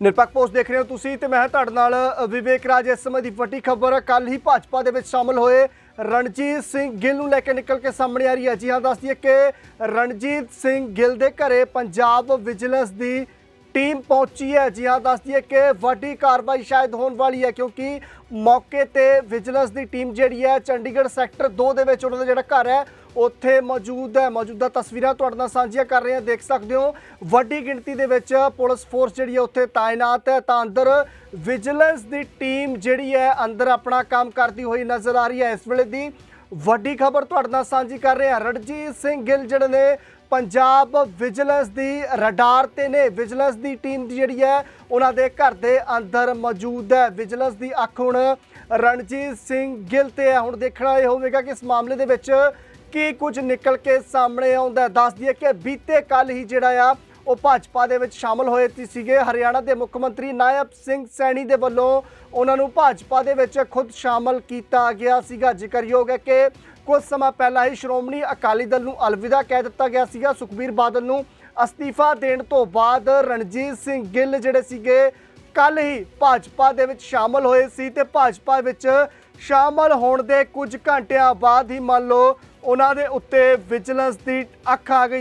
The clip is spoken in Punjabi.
ਨਿਰਪੱਖ ਪੋਸਟ ਦੇਖ ਰਹੇ ਹੋ ਤੁਸੀਂ ਤੇ ਮੈਂ ਤੁਹਾਡੇ ਨਾਲ ਵਿਵੇਕ ਰਾਜ। ਇਸ ਸਮੇਂ ਦੀ ਵੱਡੀ ਖਬਰ ਕੱਲ ਹੀ ਭਾਜਪਾ ਦੇ ਵਿੱਚ ਸ਼ਾਮਲ ਹੋਏ ਰਣਜੀਤ ਸਿੰਘ ਗਿੱਲ ਨੂੰ ਲੈ ਕੇ ਨਿਕਲ ਕੇ ਸਾਹਮਣੇ ਆ ਰਹੀ ਹੈ। ਜੀ ਹਾਂ, ਦੱਸ ਦਈਏ ਕਿ ਰਣਜੀਤ ਸਿੰਘ ਗਿੱਲ ਦੇ ਘਰੇ ਪੰਜਾਬ ਵਿਜੀਲੈਂਸ ਦੀ ਟੀਮ ਪਹੁੰਚੀ ਹੈ। ਜੀ ਹਾਂ, ਦੱਸ ਦਈਏ ਕਿ ਵੱਡੀ ਕਾਰਵਾਈ ਸ਼ਾਇਦ ਹੋਣ ਵਾਲੀ ਹੈ ਕਿਉਂਕਿ ਮੌਕੇ ਤੇ ਵਿਜੀਲੈਂਸ ਦੀ ਟੀਮ ਜਿਹੜੀ ਹੈ ਚੰਡੀਗੜ੍ਹ ਸੈਕਟਰ 2 ਦੇ ਵਿੱਚ ਉਹਨਾਂ ਦਾ ਜਿਹੜਾ ਘਰ ਹੈ ਉੱਥੇ ਮੌਜੂਦ ਹੈ। ਮੌਜੂਦਾ ਤਸਵੀਰਾਂ ਤੁਹਾਡੇ ਨਾਲ ਸਾਂਝੀਆਂ ਕਰ ਰਹੇ ਹਾਂ। ਦੇਖ ਸਕਦੇ ਹੋ, ਵੱਡੀ ਗਿਣਤੀ ਦੇ ਵਿੱਚ ਪੁਲਿਸ ਫੋਰਸ ਜਿਹੜੀ ਹੈ ਉੱਥੇ ਤਾਇਨਾਤ ਹੈ। ਤਾਂ ਅੰਦਰ ਵਿਜੀਲੈਂਸ ਦੀ ਟੀਮ ਜਿਹੜੀ ਹੈ, ਅੰਦਰ ਆਪਣਾ ਕੰਮ ਕਰਦੀ ਹੋਈ ਨਜ਼ਰ ਆ ਰਹੀ ਹੈ। ਇਸ ਵੇਲੇ ਦੀ ਵੱਡੀ ਖਬਰ ਤੁਹਾਡੇ ਨਾਲ ਸਾਂਝੀ ਕਰ ਰਹੇ ਹਾਂ। ਰਣਜੀਤ ਸਿੰਘ ਗਿੱਲ ਜਿਹੜੇ ਨੇ, ਪੰਜਾਬ ਵਿਜੀਲੈਂਸ ਦੀ ਰਡਾਰ ਤੇ ਨੇ। ਵਿਜੀਲੈਂਸ ਦੀ ਟੀਮ ਜਿਹੜੀ ਹੈ, ਉਹਨਾਂ ਦੇ ਘਰ ਦੇ ਅੰਦਰ ਮੌਜੂਦ ਹੈ। ਵਿਜੀਲੈਂਸ ਦੀ ਅੱਖ ਹੁਣ ਰਣਜੀਤ ਸਿੰਘ ਗਿੱਲ ਤੇ ਹੈ। ਹੁਣ ਦੇਖਣਾ ਇਹ ਹੋਵੇਗਾ ਕਿ ਇਸ ਮਾਮਲੇ ਦੇ ਵਿੱਚ ਕੀ ਕੁਝ ਨਿਕਲ ਕੇ ਸਾਹਮਣੇ ਆਉਂਦਾ ਹੈ? ਦੱਸ ਦਈਏ ਕਿ ਬੀਤੇ ਕੱਲ ਹੀ ਜਿਹੜਾ ਆ, ਉਹ ਭਾਜਪਾ ਦੇ ਵਿੱਚ ਸ਼ਾਮਲ ਹੋਏ ਸੀਗੇ। ਹਰਿਆਣਾ ਦੇ ਮੁੱਖ ਮੰਤਰੀ ਨਾਇਬ ਸਿੰਘ ਸੈਣੀ ਦੇ ਵੱਲੋਂ ਉਹਨਾਂ ਨੂੰ ਭਾਜਪਾ ਦੇ ਵਿੱਚ ਖੁਦ ਸ਼ਾਮਲ ਕੀਤਾ ਗਿਆ ਸੀਗਾ। ਜ਼ਿਕਰਯੋਗ ਹੈ ਕਿ ਕੁਝ ਸਮਾਂ ਪਹਿਲਾਂ ਹੀ ਸ਼੍ਰੋਮਣੀ ਅਕਾਲੀ ਦਲ ਨੂੰ ਅਲਵਿਦਾ ਕਹਿ ਦਿੱਤਾ ਗਿਆ ਸੀਗਾ। ਸੁਖਬੀਰ ਬਾਦਲ ਨੂੰ ਅਸਤੀਫਾ ਦੇਣ ਤੋਂ ਬਾਅਦ ਰਣਜੀਤ ਸਿੰਘ ਗਿੱਲ ਜਿਹੜੇ ਸੀਗੇ ਕੱਲ ਹੀ ਭਾਜਪਾ ਦੇ ਵਿੱਚ ਸ਼ਾਮਲ ਹੋਏ ਸੀ ਤੇ ਭਾਜਪਾ ਵਿੱਚ ਸ਼ਾਮਲ ਹੋਣ ਦੇ ਕੁਝ ਘੰਟਿਆਂ ਬਾਅਦ ਹੀ ਮੰਨ ਲਓ ਉਹਨਾਂ ਦੇ ਉੱਤੇ ਵਿਜੀਲੈਂਸ ਦੀ ਅੱਖ ਆ ਗਈ।